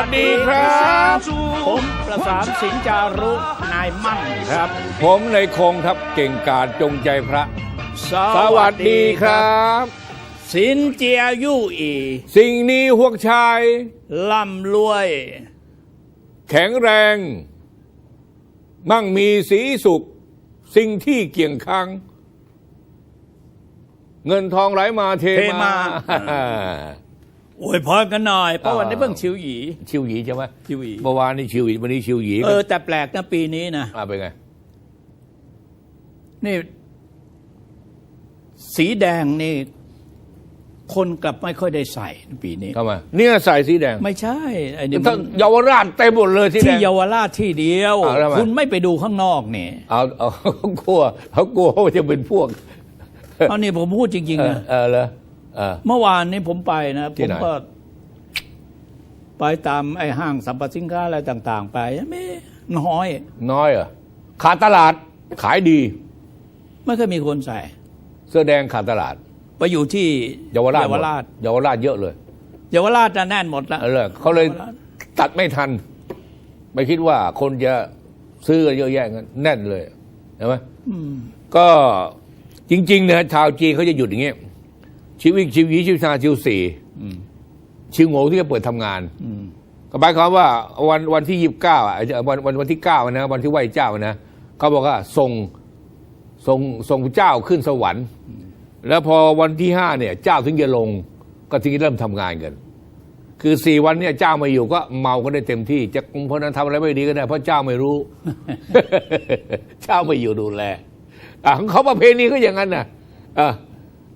สวัสดีครับ ผมประสานสิงห์จารุนายมั่นครับ ผมในคงครับเก่งกาจจงใจพระ สวัสดีครับ สินเจียยู่อี สิ่งนี้พวกชายล่ำรวย แข็งแรง มั่งมีสีสุข สิ่งที่เกี่ยงคัง เงินทองไหลมาเทเทมามา อวยพรกันหน่อยเพราะวันนี้เพิ่งชิวหยีชิวหยีใช่ไหมชิวหยีเมื่อวานนี่ชิวหยีวันนี้ชิวหยีเออแต่แปลกนะปีนี้นะอ่าเป็นไง นี่ สีแดงนี่ คนกลับไม่ค่อยได้ใส่ปีนี้เข้ามาเนี่ยใส่สีแดง ไม่ใช่ไอ้นี่ถ้ามันเยาวราชเต็มหมดเลยสีแดที่งเยาวราชที่เดียวอ้าวแล้วทำไมคุณไม่ไปดูข้างนอกนี่เอาเอาเขากลัวเขากลัวว่าจะเป็นพวกเอานี่ผมพูดจริงเอๆอนะเออเลย เออ เมื่อวานนี้ผมไปนะที่ผมไหน ก็ ไปตามไอ้ห้างสรรพสินค้าอะไรต่าง ๆ ไปไม่น้อย น้อยเหรอขาดตลาดขายดี ไม่เคยมีคนใส่ เสื้อแดงขาดตลาดไปอยู่ที่เยาวราชเยาวราชหมดเยาวราชเยอะเลยเยาวราชจะแน่นหมดแล้วเออเลยเขาเลยเยาวราชตัดไม่ทัน ไม่คิดว่าคนจะซื้อกันเยอะแยะกันแน่นเลยเห็นไหม อืม ก็จริงๆเนี่ยชาวจีนเขาจะหยุดอย่างเงี้ย ชีวิตชีวิตชีวิตชาชิวสี่อืมชิวโง่ที่จะเปิดทำงานอืมก็หมายความว่าวันวันที่ยี่สิบเก้าอะวันวันวันที่เก้านะวันที่ไหวเจ้านะเขาบอกว่าส่งส่งส่งเจ้าขึ้นสวรรค์ แล้วพอวันที่ห้าเนี่ย เจ้าถึงจะลงก็ถึงจะเริ่มทำงานกัน คือสี่วันเนี่ยเจ้าไม่อยู่ก็เมาก็ได้เต็มที่ จะเพราะนั้นทำอะไรไม่ดีก็ได้เพราะเจ้าไม่รู้ เจ้าไม่อยู่ดูแลอะของเขาประเพณีก็อย่างนั้นน่ะอะ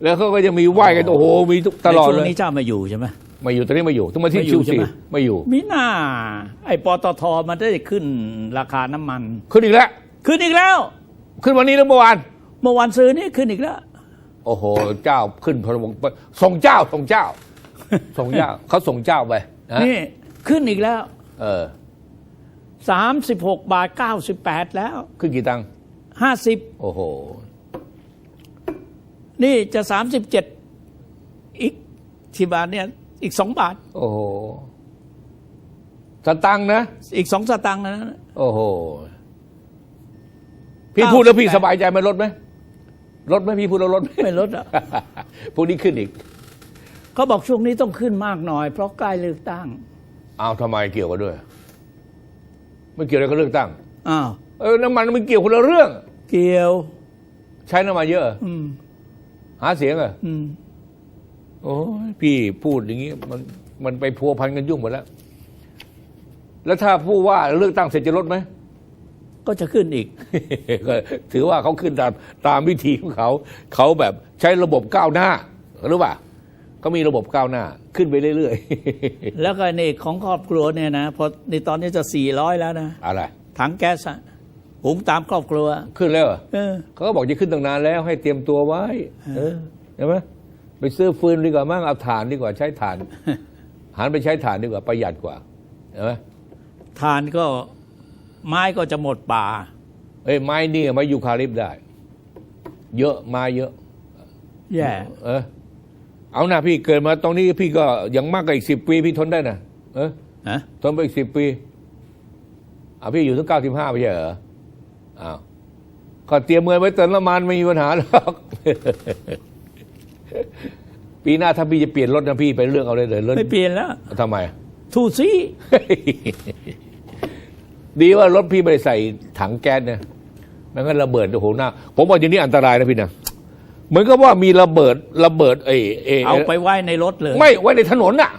แล้วเขาก็จะมีไหว้กันโอ้โหมีทุกตลอดในช่วเลงยนี้เจ้ามาอยู่ใช่ไหม ไม่อยู่ตอนนี้ไม่อยู่ต้องมาที่ไม่อยู่ชิวสี่ใช่ไหม ไม่อยู่มิน่า ไอ้ปตทมันได้ขึ้นราคาน้ำมัน ขึ้นอีกแล้วขึ้นอีกแล้ว ขึ้นวันนี้แล้วเมื่อวานเมื่อวันซื้อนี่ขึ้นอีกแล้ว โอ้โหเจ้าขึ้นพระวงศ์ส่งเจ้าส่งเจ้า ส่งเจ้าเขาส่งเจ้าไปนะนี่ขึ้นอีกแล้ว เออสามสิบหกบาทเก้าสิบแปดแล้ว ขึ้นกี่ตังค์ห้าสิบโอ้โห นี่จะสามสิบเจ็ดอีกที่บาทเนี่ย อีกสองบาท โอ้โหสตังค์นะ อีกสองสตางค์นะโอ้โห พี่พูดแล้วพี่สบายใจไหมลดไหมลดไหมพี่พูดแล้วลดไหมไม่ลดอะพวกนี้ขึ้นอีกเขาบอกช่วงนี้ต้องขึ้นมากหน่อย เพราะใกล้เลือกตั้งอ้าวทำไมเกี่ยวกันด้วยไม่เกี่ยวอะไรกับเลือกตั้งอ้าวเออน้ำมันมันเกี่ยวคนละเรื่อง เกี่ยว ใช้น้ำมันเยอะเหรออืม หาเสียงเหรออืมโอ้ยพี่พูดอย่างนี้ มันมันไปพัวพันกันยุ่งหมดแล้ว แล้วถ้าผู้ว่าเลือกตั้งเสร็จจะลดไหมก็จะขึ้นอีก ก็ถือว่าเขาขึ้นตามตามวิธีของเขา เขาแบบใช้ระบบก้าวหน้ารู้ป่ะเขามีระบบก้าวหน้า ขึ้นไปเรื่อยแล้วก็นี่ของครอบครัวเนี่ยนะพอในตอนนี้จะสี่ร้อยแล้วนะๆอะไรถังแก๊สอะ หุงตามครอบครัว ขึ้นแล้วเหรอเออ เขาก็บอกจะขึ้นตั้งนานแล้วให้เตรียมตัวไว้ เออเห็นไหมไปซื้อฟืนดีกว่ามั่งเอาถ่านดีกว่าใช้ถ่านหันไปใช้ถ่านดีกว่าประหยัดกว่าเห็นไหมทานก็ไม้ก็จะหมดป่า เอ้ยไม้นี่ไม้ยูคาลิปต์ได้ เยอะไม้เยอะ แย่ เออ เอานะพี่เกิดมาตรงนี้พี่ก็ยังมากกว่าอีกสิบปีพี่ทนได้นะเออนะทนไปอีกสิบปีอะพี่อยู่ถึงเก้าสิบห้าไม่ใช่เหรอ อ้าวก็เตรียมเงินไว้เติมน้ำมันไม่มีปัญหาหรอก ปีหน้าถ้าพี่จะเปลี่ยนรถนะพี่ไปเลือกเอาเลยเลยรถไม่เปลี่ยนแล้วทำไม ทูซี่ ดีว่ารถพี่ไม่ได้ใส่ถังแก๊สนะไมันก็ระเบิดโอ้โหหน้า ผมว่าอย่างนี้อันตรายนะพี่นะเหมือนกับว่ามีระเบิดระเบิดเอเอเอาไปไว้ในรถเลย ไม่ไว้ในถนนน่ะ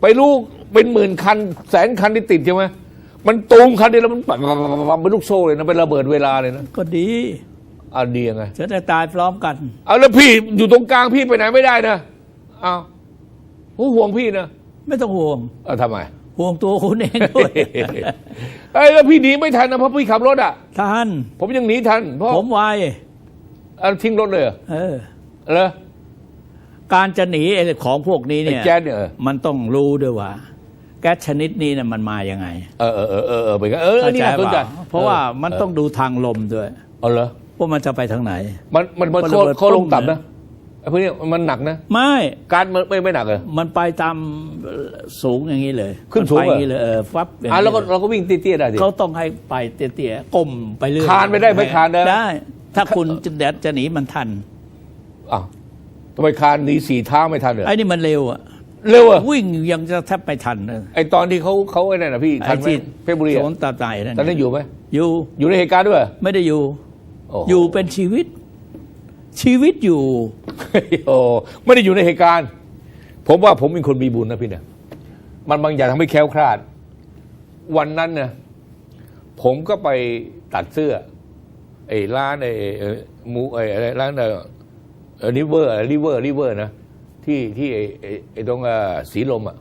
ไปรู้เป็นหมื่นคัน แสนคันที่ติดใช่ไหม มันตูมคันเดียวแล้วมันปังเป็นลูกโซ่เลยนะเป็นระเบิดเวลาเลยนะก็ดีอ่าดียังไงจะได้ตายพร้อมกัน เอาแล้วพี่อยู่ตรงกลางพี่ไปไหนไม่ได้นะเอาวผมห่วงพี่นะไม่ต้องห่วงเอาทำไมห่วงตัวคุณเองด้วยเอ้แล้วพี่หนีไม่ทันนะเพราะพี่ขับรถอะท่านผมยังหนีทันเพราะผมไวเอาทิ้งรถเลยเออเหรอการจะหนีไอ้ของพวกนี้เนี่ยแกเนี่ยมันต้องรู้ด้วยว่า แก๊สชนิดนี้เนี่ยมันมายังไงเออเออเออเออเออไปกันเออเข้านี่ใจน่าสนใจเปล่าเพราะว่ามันต้องดูทางลมด้วยเออเหรอว่ามันจะไปทางไหน มันมันมันมันโค้ระเบิดโค้ลงปุ้มต่ำนะไอ้พวกนี้มันหนักนะ ไม่การมันไม่ไม่หนักเหรอมันไปตามสูงอย่างนี้เลยขึ้นสูงมัไปอย่างนี้เหรอเลยเออฟับย่งอะนี้แล้วก็เลยเราก็วิ่งเตี้ยๆได้ดิเขาต้องให้ไปเตี้ยๆก้มไปเรื่อยคานไปได้ไหมคานได้ไหมได้ ถ้าคุณจะแดดจะหนีมันทันอ้าวทำไมคานหนีสี่เท้าไม่ทันเหรอไอ้นี่มันเร็วอะ เร็วอะวิ่งยังจะแทบไม่ทันเลยไอ้ตอนที่เขาเขาไอ้นั่นนะพี่ทัไอ้นไหมที่เพชรบุรีโซอะนตาไตนั่นตอนนั้นอยู่ไหมอยู่อยู่ในเหตุการณ์ด้วยเหรอไม่ได้อยู่โอ้โหอยู่เป็นชีวิต ชีวิตอยู่โอ้ไม่ได้อยู่ในเหตุการณ์ ผมว่าผมเป็นคนมีบุญนะพี่เนี่ยมันบางอย่างทำให้แคล้วคลาด วันนั้นเนี่ยผมก็ไปตัดเสื้อไอ้ร้านไอ้เอ่อหมูไอ้อะไรร้านเออริเวอร์ริเวอร์ริเวอร์นะ ที่ที่ไอ้ไอ้ไอ้ตรงสีลมอะ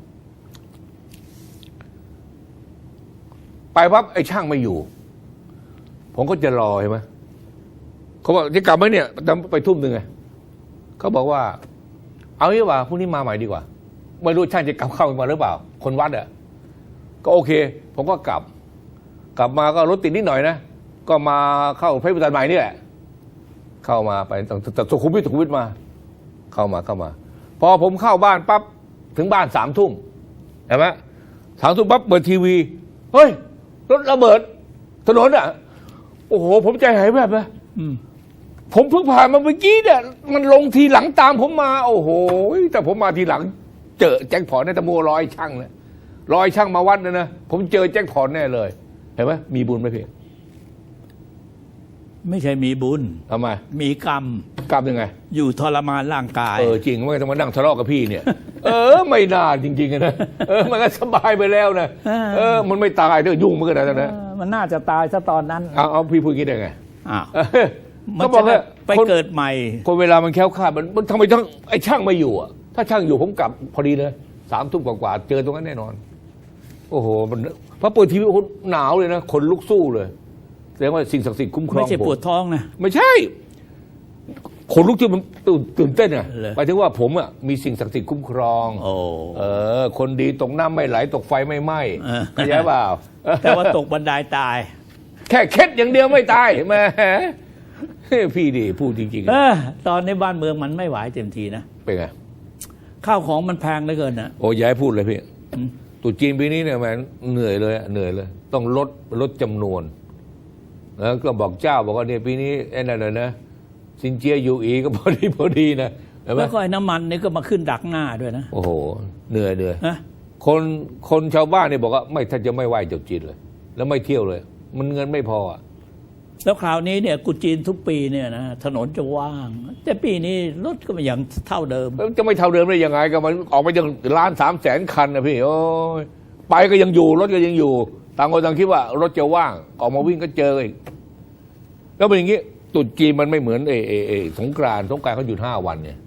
ไปปั๊บไอ้ช่างไม่อยู่ ผมก็จะรอใช่ไหมเขาบอกจะกลับไหมเนี่ยจะไปทุ่มหนึ่งไงเขาบอกว่า เอางี้ว่าพรุ่งนี้มาใหม่ดีกว่าไม่รู้ช่างจะกลับเข้ามาหรือเปล่า คนวัดอะก็โอเค ผมก็กลับ กลับมาก็รถติดนิดหน่อยนะก็มาเข้าเพชรบุรีใหม่นี่แหละเข้ามาไปตั้งแต่สุขุมวิทสุขุมวิทมา เข้ามาเข้ามา พอผมเข้าบ้านปั๊บถึงบ้านสามทุ่มเห็นไหมสามทุ่มปั๊บเปิดทีวี เฮ้ย รถระเบิด ถนนอะ โอ้โห ผมใจหายแบบนะอืมผมเพิ่งผ่านมาเมื่อกี้เนี่ยมันลงทีหลังตามผมมา โอ้โห แต่ผมมาทีหลัง เจอแจ็คพอตในตะมัวร้อยช่างเนี่ยร้อยช่างมาวัดนะนะ ผมเจอแจ็คพอตแน่เลย เห็นไหมมีบุญไหมพี่ ไม่ใช่มีบุญ ทำไมมีกรรม กลับยังไง อยู่ทรมานร่างกาย เออจริงไม่ต้องมานั่งทะเลาะกับพี่เนี่ย เออไม่น่าจริงๆอะนะเออมันก็สบายไปแล้วนะเออ มันไม่ตายเด้อยุ่งมันก็ได้นะเออมันน่าจะตายซะตอนนั้นเอาเอาพี่พูดอย่างนี้ได้ไงอ้าวเออมันก็บจะอกได้ว่าไปคนเกิดใหม่ คนเวลามันแค้วคลาดมันมันทำไมต้องไอ้ช่างไม่อยู่อะถ้าช่างอยู่ผมกลับพอดีเลยสามทุ่มกว่าๆเจอตรงนั้นแน่นอน โอ้โหมันพอเปิดทีวีโอ้โหหนาวเลยนะขนลุกสู้เลยแส ดงว่าสิ่งศักดิ์สิทธิ์คุ้มครอไม่งใช่ผมปวดท้องนะ ไม่ใช่ขนลุกที่มันตื่นตื่นเต้นอะเหรอหมายถึงว่าผมอะมีสิ่งศักดิ์สิทธิ์คุ้มครองโอ้เออ คนดีตกน้ำไม่ไหลตกไฟไม่ไหม้เออเข้าใจเปล่าแต่ว่าตกบันไดตาย แค่เคล็ดอย่างเดียวไม่ตายแหม่พี่ดีพูดจริงเออตอนในบ้านเมืองมันไม่ไหวเต็มทีนะๆเป็นไงข้าวของมันแพงเหลือเกินนะโอ้ยายพูดเลยพี่อืมตรุษจีนปีนี้เนี่ยแมันเหนื่อยเลยอะเหนื่อยเลย ต้องลดลดจำนวน แล้วก็บอกเจ้าบอกว่าเนี่ยปีนี้ไอ้นั่นเลยนะซินเจียอยู่อีก็พอดีพอดีนะเห็นไหมแล้วก็ไอ้น้ำมันนี่ก็มาขึ้นดักหน้าด้วยนะ โอ้โห เหนื่อยเหนื่อยนะคนคนชาวบ้านเนี่ยบอกว่า ไม่ถ้าจะไม่ไหว้เจ้าจีนเลย แล้วไม่เที่ยวเลย มันเงินไม่พออะแล้วคราวนี้เนี่ยกุจีนทุกปีเนี่ยนะถนนจะว่าง แต่ปีนี้รถก็ไม่ยังเท่าเดิมแล้วจะไม่เท่าเดิมได้ยังไงก็มันออกไปยังล้านสามแสนคันนะพี่โอ้ยไปก็ยังอยู่รถก็ยังอยู่ ต่างคนต่างคิดว่ารถจะว่าง ออกมาวิ่งก็เจออีกแล้วเป็นอย่างนี้ตรุษจีนมันไม่เหมือนเอเอเอสงกรานสงกรานเขาหยุดห้าวันเนี่ย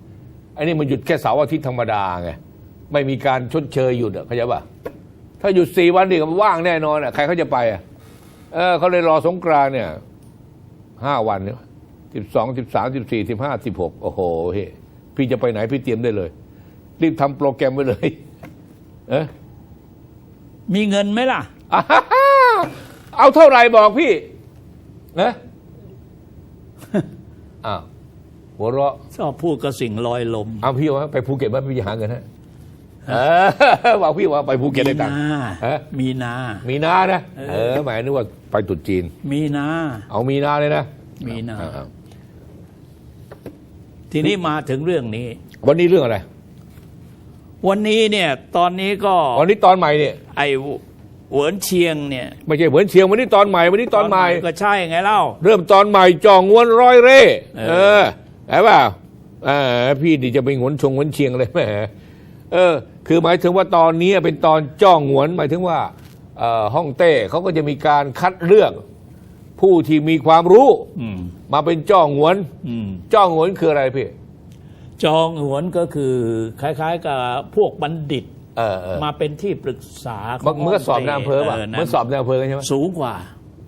อันนี้มันหยุดแค่เสาร์อาทิตย์ธรรมดาไงไม่มีการชดเชยหยุดเข้าใจป่ะถ้าหยุดสี่วันนี่ก็ว่างแน่นอนอะใครเขาจะไปอะเออเขาเลยรอสงกรานเนี่ยห้าวันเนี่ยสิบสองสิบสามสิบสี่สิบห้าสิบหกโอ้โหเฮ้พี่จะไปไหนพี่เตรียมได้เลย รีบทำโปรแกรมไว้เลย เออมีเงินไหมล่ะ อ่าฮ่าฮ่าเอาเท่าไหร่บอกพี่นะอ้าวหัวเราะชอบพูดกับสิ่งลอยลมเอาพี่ว่าไปภูเก็ตว่าพี่จะหาเงินฮะเออบอกพี่ว่าไปภูเก็ตได้ตังค์มีนาฮะมีนา มีนานะเออเออหมายนึกว่าไปตรุษจีน มีนา เอามีนาเลยนะ มีนาอ่าทีนี้มาถึงเรื่องนี้ วันนี้เรื่องอะไร วันนี้เนี่ย ตอนนี้ก็ วันนี้ตอนใหม่เนี่ยไอ้เหวินเชียงเนี่ยไม่ใช่เหมือนเชียงวันนี้ตอนใหม่วันนี้ตอนใหม่ ก็ใช่ไงเล่า เริ่มตอนใหม่จองงวนร้อยเร่ เออเออใช่เปล่าเออพี่ดิจะไปงวนชงงวนเชียงเลยแหมเออ คือหมายถึงว่าตอนนี้เป็นตอนจ้องงวนหมายถึงว่าเอ่อฮ่องเต้เขาก็จะมีการคัดเลือกผู้ที่มีความรู้อืมมาเป็นจ้องงวนอืมจ้องงวนคืออะไรพี่จองหวนก็คือคล้าย ๆ กับพวกบัณฑิต เออเออมาเป็นที่ปรึกษาขมัอนงมันก็สอบในอำเภอป่ะนะมันสอบในอำเภอกันใช่ไหมสูงกว่า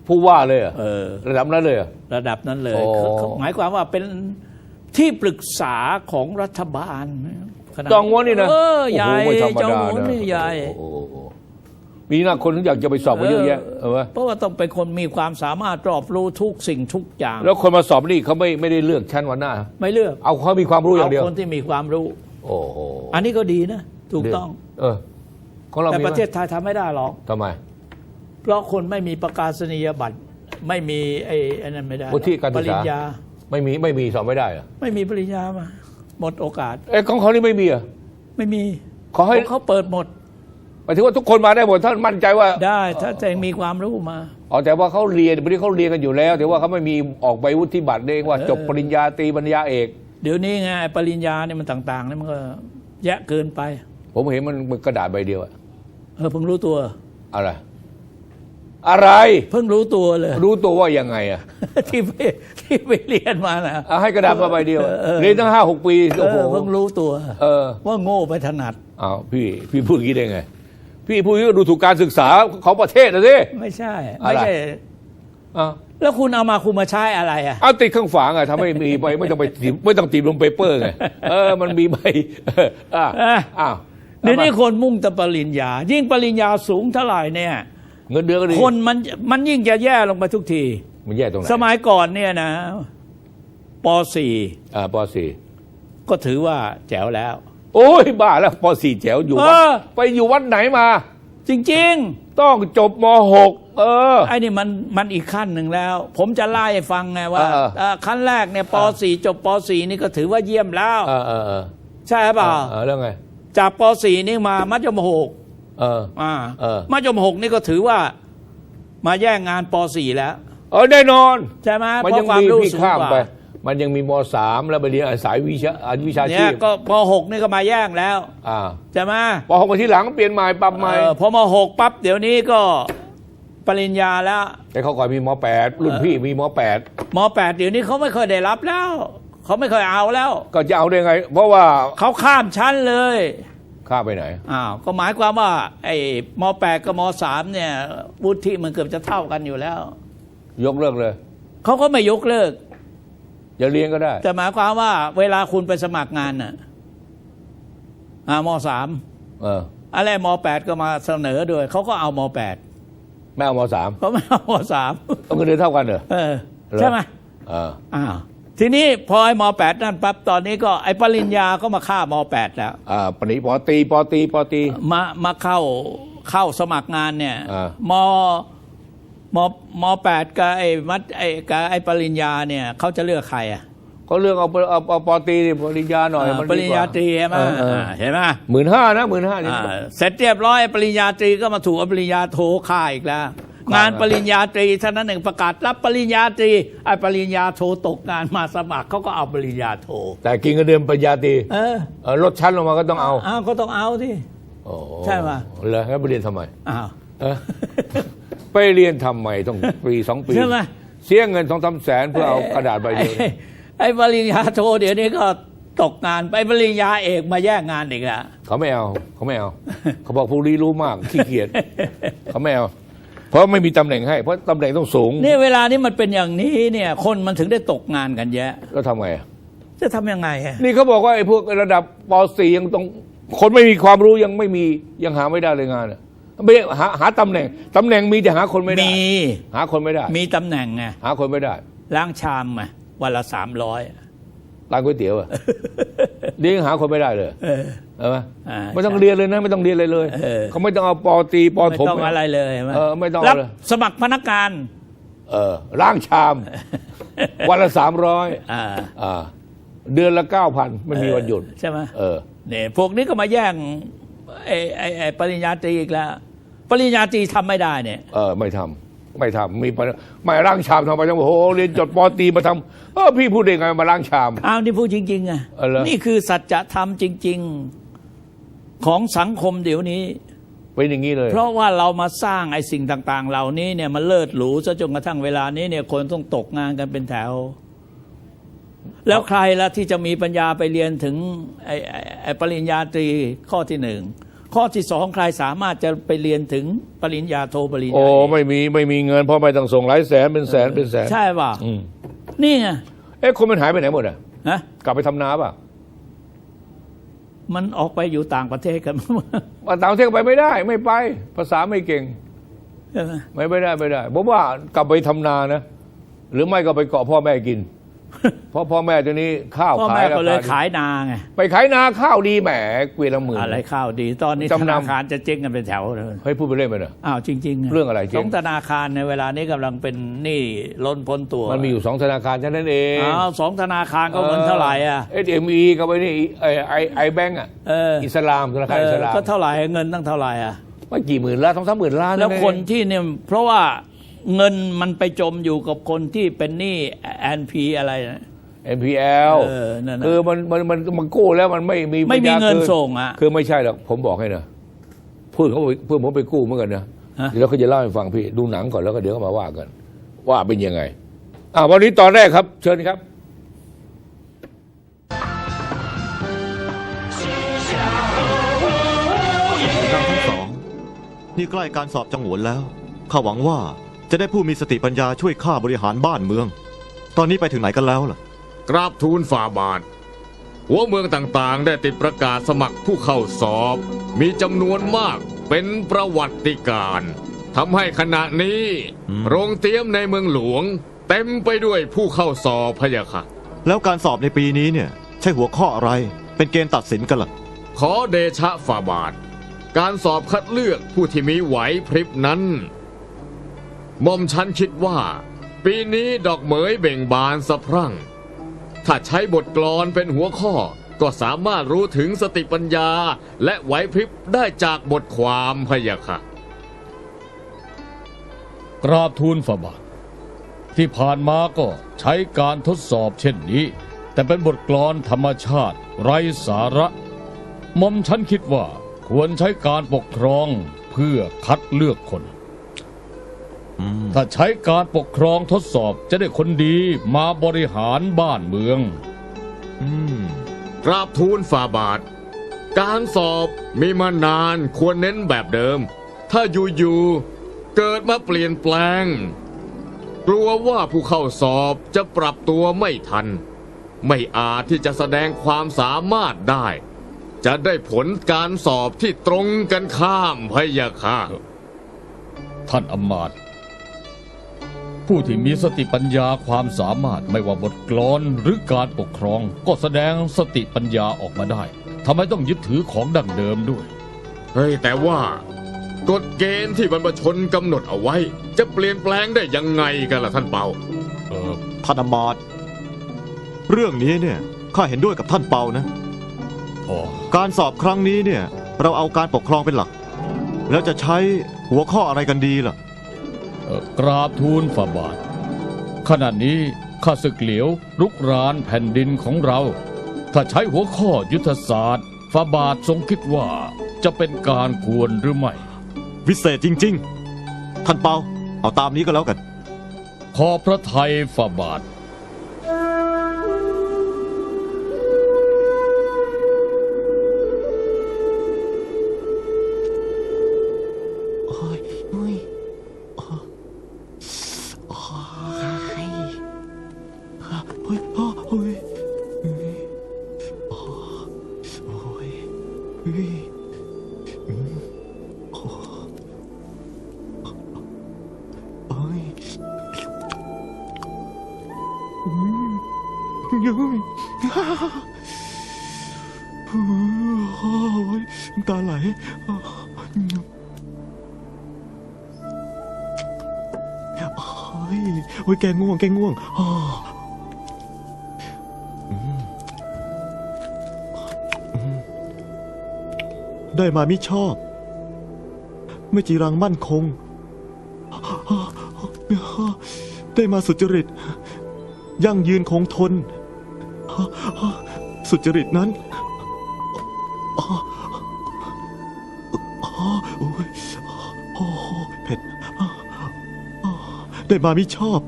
ผู้ว่าเลยเหรอเออ ระดับนั้นเลยเหรอ ระดับนั้นเลย โอ้เขาเขาหมายความว่าเป็นที่ปรึกษาของรัฐบาลขนาดจ้องงวนนี่นะเออใหญ่โโไม่ธรรมจองดางวนนะนี่ใหญ่โอ้โหโอ้โหมีหน้าคนถึงอยากจะไปสอบกันเยอะแยะเออวะเพราะว่าต้องเป็นคนมีความสามารถรอบรู้ทุกสิ่งทุกอย่างแล้วคนมาสอบนี่เขาไม่ไม่ได้เลือกชั้นวันหน้า ไม่เลือกเอาเขามีความรู้อย่างเดียว คนที่มีความรู้ โอ้โหอันนี้ก็ดีนะ ถูกต้อง เออของเราแต่มีประเทศไหมไทยทำไม่ได้หรอกทำไม เพราะคนไม่มีประกาศนียบัตร ไม่มีไอ้ไอ้นั่นไม่ได้วุฒิการปศึกริษาญญา ไม่มีไม่มีสอบไม่ได้เหรอไม่มีปริญญามา หมดโอกาสเอ้ของเขานี่ไม่มีเหรอะไม่มีขอให้เขาเปิดหมดหมายถึงว่าทุกคนมาได้หมดถ้ามั่นใจว่า ได้ ถ้าจะมีความรู้มาอ๋อแต่ว่าเขาเรียนวันนี้เขาเรียนกันอยู่แล้ว แต่ว่าเขาไม่มีออกใบวุฒิบัตรเองว่าเออจบปริญญาตรีปริญญาเอก เดี๋ยวนี้ไงไอ้ปริญญาเนี่ยมันต่างๆเนี่ยมันก็แยะเกินไป ผมเห็นมันมันกระดาษใบเดียวอะเออเพิ่งรู้ตัว อะไร อะไร เพิ่งรู้ตัวเลย รู้ตัวว่ายังไงอะที่ไปที่ไปเรียนมานะเอาให้กระดาษมาใบเดียวอะเออเออเรียนตั้งห้าหกปีเอโอ้โหอเพิ่งรู้ตัว เออ ว่าโง่ไปถนัดเอาพี่ พี่พูดอย่างนี้ได้ไง พี่พูดอย่างนี้ก็ดูถูกการศึกษาของประเทศนะสิไม่ใช่อะไรไม่ใช่อ้าวแล้วคุณเอามาคุณมาใช้อะไรอะ เอาติดข้างฝาไงทำให้มีใบไม่ต้องไปติดไม่ต้องติดลงเปเปอร์ไงเออมันมีใบเอออะเอ้ยอ้าว เดี๋ยวนี้คนมุ่งแต่ปริญญา ยิ่งปริญญาสูงเท่าไหร่เนี่ย เงินเดือนก็ดีคนมันมันยิ่งจะแย่ลงไปทุกที มันแย่ตรงไหนสมัยก่อนเนี่ยนะปอ่าปสี่ .4 ก็ถือว่าแจ๋วแล้ว โอ้ยบ้าแล้วปสี่แถวอยู่วัดเออไปอยู่วัดไหนมา จริงต้องจบมหกเออๆไอ้นี่มันมันอีกขั้นหนึ่งแล้ว ผมจะไล่ให้ฟังไงว่าเออเอ่อขั้นแรกเนี่ยป .4 จบป .4 นี่ก็ถือว่าเยี่ยมแล้วเออเออเออใช่เปล่าเออแล้วไง จากป .4 นี่มามัธยมหกเออ อ่าเออ มัธยมหกนี่ก็ถือว่า มาแย่งงานป .4 แล้ว เออแน่นอน ใช่ไหมมันเพยังราะความมีรู้พี่สูงข้ามกว่าไป มันยังมีมสามแล้วไปเรียนสายวิชาอ่าวิชาเนี่ชียพก็ป .6 นี่ก็มาแย่งแล้วอ่าใช่ไหมพอหกมาที่หลังเปลี่ยนใหม่ปรับใหม่ เออพอม .6 ปั๊บเดี๋ยวนี้ก็ปริญญาแล้วแต่เขาก่อนมีมแปดรุ่นพี่มีมแปดม .8 เดี๋ยวนี้เขาไม่เคยได้รับแล้ว เขาไม่เคยเอาแล้ว ก็จะเอาได้ไง เพราะว่าเขาข้ามชั้นเลยข้ามไปไหนอ้าวก็หมายความว่า ไอ้ม .8 กับม .3 เนี่ยวุฒิมันเกือบจะเท่ากันอยู่แล้ว ยกเลิกเลยเขาก็ไม่ยกเลิกอย่าเรียนก็ได้ แต่หมายความว่า เวลาคุณไปสมัครงานน่ะอ่ามสามเอออะไรมแปดก็มาเสนอด้วยเขาก็เอามแปดไม่เอามสามเขาไม่เอามสามต้องเงินเดือนเท่ากันเหรอเออเหรอใช่ไหมเอออ้าว ทีนี้พอไอ้มแปดนั่นปั๊บตอนนี้ก็ไอ้ปริญญาก็มาฆ่ามแปดแล้วอ่าปณิปอตรีปอตรีปอตรีมามาเข้าเข้าสมัครงานเนี่ยอ่ามมมแปดกับไอ้มัดไอ้กับไอ้ปริญญาเนี่ยเขาจะเลือกใครอะก็เรื่องเอาเอาเอาปอตรีปริญญาหน่อยอ่ามันปริญญาตรีใช่ไหมอ่าเห็นไหมหมื่นห้านะหมื่นห้านี่อ่าเสร็จเรียบร้อยปริญญาตรีก็มาถูกเอาปริญญาโทฆ่าอีกแล้ว งานปริญญาตรีเท่านั้นหนึ่งประกาศรับปริญญาตรีไอ้ปริญญาโทตกงานมาสมัครเขาก็เอาปริญญาโท แต่กินเงินเดือนปริญญาตรีเออเออลดชั้นลงมาก็ต้องเอาอ้าวก็ต้องเอาที่โอ้ใช่ปะเลยแล้วไปเรียนทำไมอ้าวเออไปเรียนทำไมต้องปีสองปีใช่ไหมเสียเงินสองสามแสนเพื่อเอากระดาษใบเดียวไอ้ไอ้ปริญญาโทเดี๋ยวนี้ก็ตกงานไปปริญญาเอกมาแย่งงานอีกแล้วเขาไม่เอาเขาไม่เอา เขาบอกผู้นี้รู้มากขี้เกียจเขาไม่เอาเพ ราะไม่มีตำแหน่งให้ เพราะตำแหน่งต้องสูงเนี่ยเวลานี้มันเป็นอย่างนี้เนี่ยคนมันถึงได้ตกงานกันเยอะแล้วทำไงอะจะทำยังไงอะนี่เขาบอกว่าไอ้พวกระดับป .4 ยังต้องคนไม่มีความรู้ยังไม่มียังหาไม่ได้เลยงานอะไม่ได้หาหาตำแหน่งตำแหน่งมีแต่หาคนไม่ได้มีหาคนไม่ได้ มีตำแหน่งไงหาคนไม่ได้ ล้างชามไงวันละสามร้อย ร้านก๋วยเตี๋ยวอะเลี้ยงหาคนไม่ได้เลยเออใช่ไหมอ่าไม่ต้องเรียนเลยนะไม่ต้องเรียนเลยเลยเออเขาไม่ต้องเอาปอตรีปอไม่โถมต้องอะไรเลยใช่ไหมเออไม่ต้องรับเลยสมัครพนักงานเออล้างชาม วันละสามร้อยอ่าอ่าเดือนละเก้าพันไม่มีวันหยุดใช่ไหมเออเนี่ยพวกนี้ก็มาแย่งไอ้ไอ้ไอ้ปริญญาตรีอีกแล้ว ปริญญาตรีทำไม่ได้เนี่ย เออไม่ทำ ไม่ทำมีปัญหาไม่ล้างชามทำไมต้องโอ้โหเรียนจบปอตรีมาทำเออพี่พูดได้ไงมาล้างชามอ้าวนี่พูดจริง ๆอะเออเหรอนี่คือสัจธรรมจริง ๆของสังคมเดี๋ยวนี้เป็นอย่างนี้เลย เพราะว่าเรามาสร้างไอ้สิ่งต่าง ๆ เหล่านี้เนี่ยมันเลิศหรูซะจนกระทั่งเวลานี้เนี่ยคนต้องตกงานกันเป็นแถว แล้วใครละที่จะมีปัญญาไปเรียนถึงไอ้ไอ้ไอ้ปริญญาตรีข้อที่หนึ่ง ข้อที่สองใครสามารถจะไปเรียนถึงปริญญาโทปริญญาโอ้เอกไม่มีไม่มีเงินเพราะไม่ต้องส่งหลายแสนเป็นแสนเป็นแสนใช่ป่ะอืมนี่ไงเอ๊ะคนมันหายไปไหนหมดอะนะกลับไปทำนาป่ะมันออกไปอยู่ต่างประเทศกันว่าต่างประเทศไปไม่ได้ไม่ไป ภาษาไม่เก่ง ใช่ไหมไม่ไม่ได้ไม่ได้ผมว่ากลับไปทำนานะ หรือไม่ก็ไปเกาะพ่อแม่กิน เพราะพ่อแม่ตัวนี้ข้าวพ่อขาแม่ยก็เลยรคดีขายนาไงไปขายนาข้าวดีแหมเกวียนละหมื่น อะไรข้าวดีตอนนี้จำนำธนาคารจะเจ๊งกันเป็นแถวเลยเฮ้ยพูดไปเรื่อยไปเนอะ อ้าวจริงๆเรื่องอะไรเจ๊งสองธนาคารในเวลานี้กำลังเป็นหนี้ล้นพ้นตัวมันมีอยู่สองธนาคารแค่นั้นเองอ้าวสองธนาคารก็เงินเท่าไหร่อะเอสเอ็มอีกับไอ้นี่ไอไอไอแบงก์อะเอออิสลามธนาคารเออิอสลามก็เท่าไหร่เงินตั้งเท่าไหร่อะ ไม่กี่หมื่นล้านสองสามหมื่นล้านแล้วคนที่เนี่ยเพราะว่า เงินมันไปจมอยู่กับคนที่เป็นหนี้แอนพีอะไรนะเอ็นพีเอลเออนั่นน่ะ คือมันมันมันมันกู้แล้วมันไม่มีไม่มีปัญญาเงินคืส่งอะ คือไม่ใช่หรอกผมบอกให้นะเพื่อนเขาเพื่อนผมไปกู้เหมือนกันนะฮะ เดี๋ยวเขาจะเล่าให้ฟังพี่ดูหนังก่อนแล้วก็เดี๋ยวเขามาว่ากัน ว่าเป็นยังไงอ่าวันนี้ตอนแรกครับ เชิญครับนางทั้งสองนี่ใกล้การสอบจังหวนแล้ว ข้าหวังว่า จะได้ผู้มีสติปัญญาช่วยข้าบริหารบ้านเมือง ตอนนี้ไปถึงไหนกันแล้วล่ะ กราบทูลฝ่าบาท หัวเมืองต่างๆ ได้ติดประกาศสมัครผู้เข้าสอบ มีจำนวนมากเป็นประวัติการณ์ทำให้ขณะนี้อืมโรงเตรียมในเมืองหลวง เต็มไปด้วยผู้เข้าสอบพะยะค่ะ แล้วการสอบในปีนี้เนี่ย ใช่หัวข้ออะไร เป็นเกณฑ์ตัดสินกันล่ะขอเดชะฝ่าบาท การสอบคัดเลือกผู้ที่มีไหวพริบนั้น หม่อมฉันคิดว่า ปีนี้ดอกเหมยเบ่งบานสะพรั่ง ถ้าใช้บทกลอนเป็นหัวข้อก็สามารถรู้ถึงสติปัญญาและไหวพริบได้จากบทความพะยะค่ะกราบทูลฝ่าบาทที่ผ่านมาก็ใช้การทดสอบเช่นนี้ แต่เป็นบทกลอนธรรมชาติ ไร้สาระมอมฉันคิดว่าควรใช้การปกครองเพื่อคัดเลือกคน ถ้าใช้การปกครองทดสอบจะได้คนดีมาบริหารบ้านเมืองอืมกราบทูลฝ่าบาท การสอบมีมานานควรเน้นแบบเดิม ถ้าอยู่ๆเกิดมาเปลี่ยนแปลง กลัวว่าผู้เข้าสอบจะปรับตัวไม่ทัน ไม่อาจที่จะแสดงความสามารถได้ จะได้ผลการสอบที่ตรงกันข้ามพะยะค่ะท่านอำมาตย์ ผู้ที่มีสติปัญญาความสามารถไม่ว่าบทกลอนหรือการปกครอง ก็แสดงสติปัญญาออกมาได้ทำไมต้องยึดถือของดั้งเดิมด้วย เฮ้ยแต่ว่ากฎเกณฑ์ที่บรรพชนกำหนดเอาไว้ จะเปลี่ยนแปลงได้ยังไงกันล่ะท่านเปาเออท่านอำมาตย์เรื่องนี้เนี่ยข้าเห็นด้วยกับท่านเปานะอ๋อการสอบครั้งนี้เนี่ยเราเอาการปกครองเป็นหลัก แล้วจะใช้หัวข้ออะไรกันดีล่ะเอ่อ กราบทูลฝ่าบาท ขณะนี้ข้าศึกเหลียวรุกรานแผ่นดินของเรา ถ้าใช้หัวข้อยุทธศาสตร์ฝ่าบาททรงคิดว่าจะเป็นการควรหรือไม่ วิเศษจริง ๆ ท่านเปาเอาตามนี้ก็แล้วกัน ขอพระไทยฝ่าบาท ยแกง่วงแกง่วงได้มามิชอบ ไม่จีรังมั่นคง ได้มาสุจริต ยั่งยืนคงทน สุจริตนั้นเผ็ดได้มามิชอบ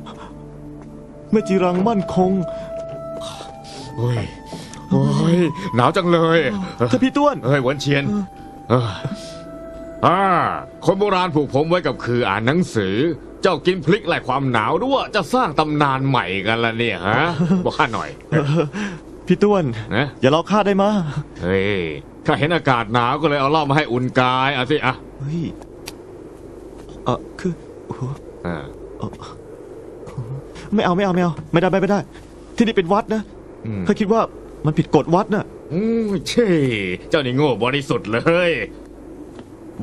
ไม่จีรังมั่นคง โอ้ยโอ้ยหนาวจังเลยท่านพี่ต้วน เฮ้ยหวนเชียนเอ้ยอ่าคนโบราณผูกผมไว้กับคืออ่านหนังสือ เจ้ากินพลิกไล่ความหนาวด้วยจะสร้างตำนานใหม่กันละเนี่ยฮะ บอกข้าหน่อยพี่ต้วน นะอย่ารอข้าได้มาเฮ้ยข้าเห็นอากาศหนาวก็เลยเอาเหล้ามาให้อุ่นกายเอาสิอะเฮ้ยเออคือโอ้โหอ่า ไม่เอาไม่เอาไม่เอาไม่ได้ไม่ได้ ที่นี่เป็นวัดนะอืม ข้าคิดว่ามันผิดกฎวัดน่ะ อืมเช่เจ้านี่โง่บริสุทธิ์เลย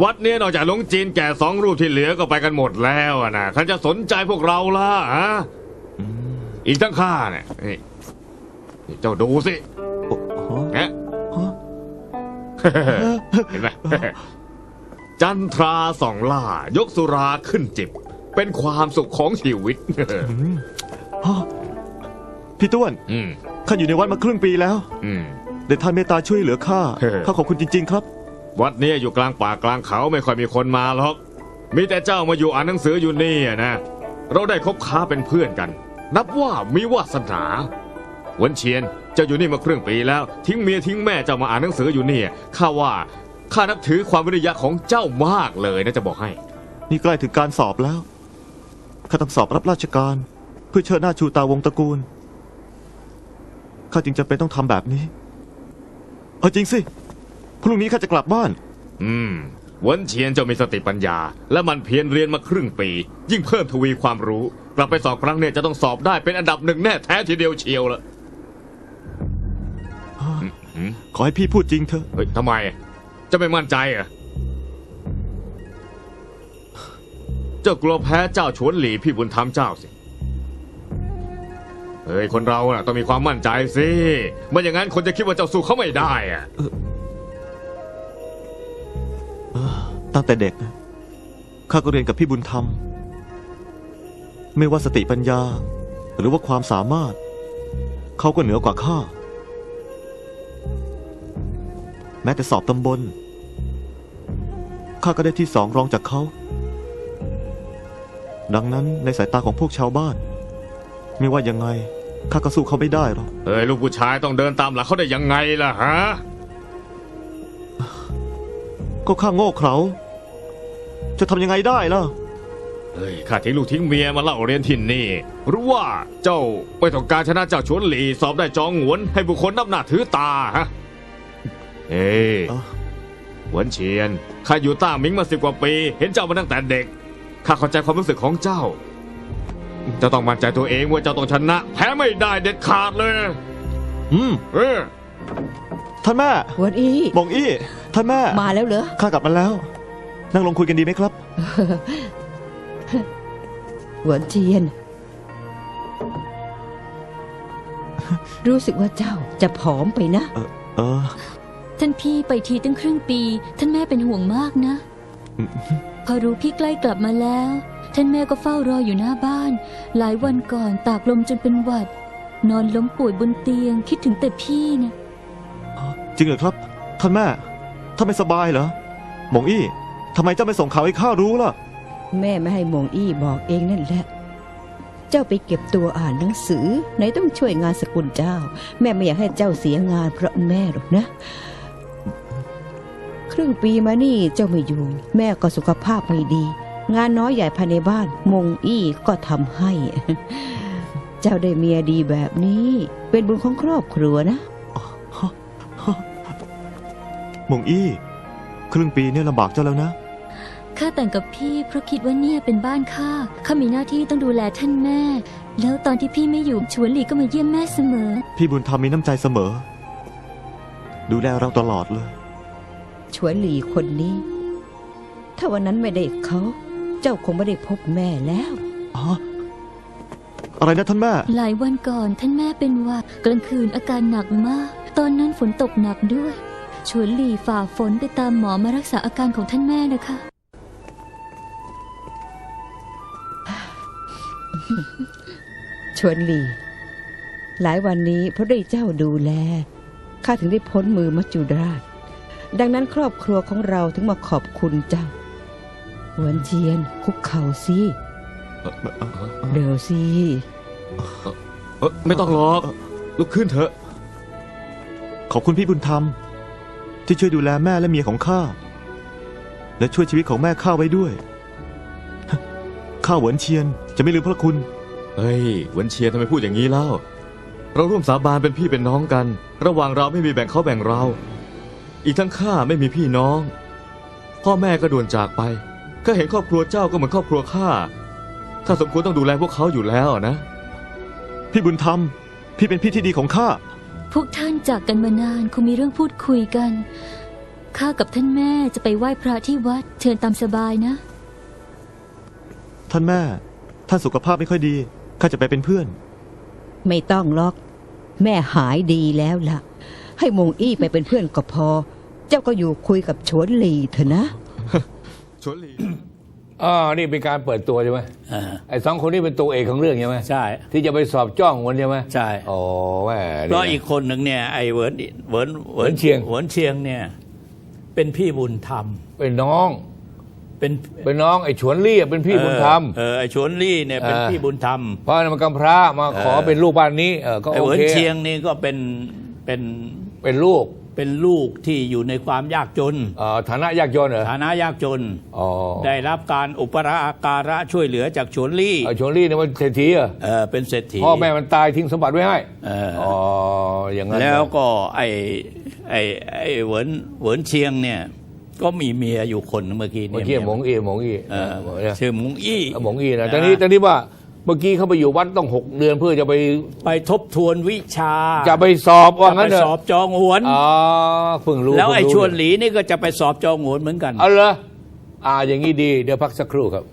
วัดเนี้ยนอกจากหลวงจีนแก่สองรูปที่เหลือก็ไปกันหมดแล้วอะนะท่านจะสนใจพวกเราล่ะฮะอีกทั้งข้าเนี่ยนี่นี่เจ้าดูสิโอ้โหนะ ฮะ เห็นไหม จันทราสองล่ายกสุราขึ้นจิบ เป็นความสุขของชีวิต ฮะพี่ต้วนอืมข้าอยู่ในวัดมาครึ่งปีแล้ว อืมเดี๋ยวท่านเมตตาช่วยเหลือข้าเฮ้อข้าขอบคุณจริง ๆ ครับ วัดเนี้ยอยู่กลางป่ากลางเขาไม่ค่อยมีคนมาหรอก มีแต่เจ้ามาอยู่อ่านหนังสืออยู่นี่อะนะ เราได้คบค้าเป็นเพื่อนกัน นับว่ามีวาสนาหวนเชียน เจ้าอยู่นี่มาครึ่งปีแล้ว ทิ้งเมียทิ้งแม่เจ้ามาอ่านหนังสืออยู่นี่ข้าว่าข้านับถือความวิริยะของเจ้ามากเลยนะจะบอกให้ นี่ใกล้ถึงการสอบแล้ว ข้าต้องสอบรับราชการ เพื่อเชิดหน้าชูตาวงตระกูล ข้าจึงจำเป็นต้องทำแบบนี้ เอาจริงสิ พรุ่งนี้ข้าจะกลับบ้าน อืมหวนเชียนเจ้ามีสติปัญญา และมันเพียรเรียนมาครึ่งปี ยิ่งเพิ่มทวีความรู้ กลับไปสอบครั้งเนี่ยจะต้องสอบได้เป็นอันดับหนึ่งแน่แท้ทีเดียวเชียวละอืมขอให้พี่พูดจริงเถอะ เฮ้ยทำไมเจะไม่มั่นใจเหรอ่ เจ้ากลัวแพ้เจ้าฉวนหลีพี่บุญธรรมเจ้าสิ เฮ้ย คนเราน่ะต้องมีความมั่นใจสิไม่อย่างนั้นคนจะคิดว่าเจ้าสู้เขาไม่ได้อะตั้งแต่เด็กนะข้าก็เรียนกับพี่บุญธรรม ไม่ว่าสติปัญญา หรือว่าความสามารถ เขาก็เหนือกว่าข้า แม้แต่สอบตำบลข้าก็ได้ที่สองรองจากเขา ดังนั้นในสายตาของพวกชาวบ้าน ไม่ว่ายังไงข้าก็สู้เขาไม่ได้หรอกเฮ้ยลูกผู้ชายต้องเดินตามหลังเขาได้ยังไงล่ะฮะก็ข้าโง่เขลาจะทำยังไงได้ล่ะเฮ้ยข้าทิ้งลูกทิ้งเมียมาเล่าเรียนที่นี่หรือว่าเจ้าไม่ต้องการชนะเจ้าฉวนหลีสอบได้จองหวนให้บุคคลนับหน้าถือตาฮะเฮ้ยเอ้าหวนเฉียนข้าอยู่ต้ามิงมาสิบกว่าปี เห็นเจ้ามาตั้งแต่เด็ก ข้าเข้าใจความรู้สึกของเจ้า เจ้าต้องมั่นใจตัวเองว่าเจ้าต้องชนะ แพ้ไม่ได้เด็ดขาดเลยนะอืม เออท่านแม่หวันอี้บองอี้ ท่านแม่ มาแล้วเหรอ ข้ากลับมาแล้ว นั่งลงคุยกันดีไหมครับ หวนเทียน รู้สึกว่าเจ้าจะผอมไปนะ เออเออท่านพี่ไปทีตั้งครึ่งปี ท่านแม่เป็นห่วงมากนะ อืม พอรู้พี่ใกล้กลับมาแล้ว ท่านแม่ก็เฝ้ารออยู่หน้าบ้าน หลายวันก่อนตากลมจนเป็นหวัด นอนล้มป่วยบนเตียงคิดถึงแต่พี่นะจริงเหรอครับ ท่านแม่ท่านไม่สบายเหรอหมงอี้ทำไมเจ้าไม่ส่งข่าวให้ข้ารู้ล่ะ แม่ไม่ให้หมงอี้บอกเองนั่นแหละ เจ้าไปเก็บตัวอ่านหนังสือไหนต้องช่วยงานสกุลเจ้า แม่ไม่อยากให้เจ้าเสียงานเพราะแม่หรอกนะ ครึ่งปีมานี่เจ้าไม่อยู่ แม่ก็สุขภาพไม่ดี งานน้อยใหญ่ภายในบ้าน มงอี้ก็ทำให้ เจ้าได้เมียดีแบบนี้ เป็นบุญของครอบครัวนะหมงอี้ ครึ่งปีเนี่ยลำบากเจ้าแล้วนะข้าแต่งกับพี่เพราะคิดว่าเนี่ยเป็นบ้านข้าข้ามีหน้าที่ต้องดูแลท่านแม่ แล้วตอนที่พี่ไม่อยู่ชวนหลีก็มาเยี่ยมแม่เสมอ พี่บุญธรรมมีน้ำใจเสมอ ดูแลเราตลอดเลย ชวนหลีคนนี้ ถ้าวันนั้นไม่ได้เขา เจ้าคงไม่ได้พบแม่แล้ว อ๋อ อะไรนะท่านแม่ หลายวันก่อนท่านแม่เป็นหวัดกลางคืนอาการหนักมาก ตอนนั้นฝนตกหนักด้วยชวนหลีฝ่าฝนไปตามหมอมารักษาอาการของท่านแม่นะคะ ชวนหลี หลายวันนี้เพราะได้เจ้าดูแล ข้าถึงได้พ้นมือมัจจุราช ดังนั้นครอบครัวของเราถึงมาขอบคุณเจ้าหวนเทียนคุกเข่าสิเดี๋ยวสิเอ้อไม่ต้องหรอกลุกขึ้นเถอะ ขอบคุณพี่บุญธรรม ที่ช่วยดูแลแม่และเมียของข้า และช่วยชีวิตของแม่ข้าไว้ด้วย ข้าเหวินเชียนจะไม่ลืมพระคุณ เฮ้ยหวนเชียนทำไมพูดอย่างนี้เล่า เราร่วมสาบานเป็นพี่เป็นน้องกัน ระหว่างเราไม่มีแบ่งเขาแบ่งเรา อีกทั้งข้าไม่มีพี่น้อง พ่อแม่ก็ด่วนจากไปข้าเห็นครอบครัวเจ้าก็เหมือนครอบครัวข้าข้าสมควรต้องดูแลพวกเขาอยู่แล้วนะ พี่บุญธรรม พี่เป็นพี่ที่ดีของข้า พวกท่านจากกันมานานคงมีเรื่องพูดคุยกัน ข้ากับท่านแม่จะไปไหว้พระที่วัด เชิญตามสบายนะ ท่านแม่ ท่านสุขภาพไม่ค่อยดี ข้าจะไปเป็นเพื่อน ไม่ต้องล็อก แม่หายดีแล้วล่ะ ให้มงอี้ไปเป็นเพื่อนก็พอ เจ้าก็อยู่คุยกับชวนหลีเถอะนะ ชวนหลีอ่านี่เป็นการเปิดตัวใช่ไหมอ่าไอ้สองคนนี้เป็นตัวเอกของเรื่องใช่ไหมใช่ ที่จะไปสอบจ้องวันใช่ไหมใช่ โอ้แหม่เพราะอีกคนหนึ่งเนี่ยไอ้เหวินเหวินเหวินเชียงเหวินเชียงเนี่ย เป็นพี่บุญธรรม เป็นน้อง เป็นเป็นน้องไอ้ฉวนลี่อะเป็นพี่บุญธรรม เออไอ้ชวนลี่เนี่ยเป็นเออพี่บุญธรรม เพราะมันกำพร้ามาขอเออเป็นลูกบ้านนี้เออก็ไอ้โอเหวินเคเชียงนี่ก็เป็นเป็นเป็นลูก เป็นลูกที่อยู่ในความยากจน เอ่อฐานะยากจนเหรอฐานะยากจน อ๋อได้รับการอุปราการะช่วยเหลือจากชวนลี่ไอ้ฉวนลี่เนี่ยมันเศรษฐีเหรอเออเป็นเศรษฐี พ่อแม่มันตายทิ้งสมบัติไว้ให้เอออ๋ออย่างนั้นแล้วก็ไอ้ไอ้ไอ้เหวินเหวินเชียงเนี่ย ก็มีเมียอยู่คนหนึ่งเมื่อกี้เมื่เนี่อยกี้หมงอีหมงอีเออเนี่ยชื่อหมงอี้ หมงอีนะตอนนี้ตอนนี้ว่า เมื่อกี้เขาไปอยู่วัดต้องหกเดือนเพื่อจะไปไปทบทวนวิชาจะไปสอบว่าจะงั้ไปนเถสออะบจองหวน อ๋อเพิ่งรู้แล้วไอ้เพิ่งรู้ชวนหลีนี่ก็จะไปสอบจองหวนเหมือนกัน เอาเหรออ่าอย่างนี้ดีเดี๋ยวพักสักครู่ครับ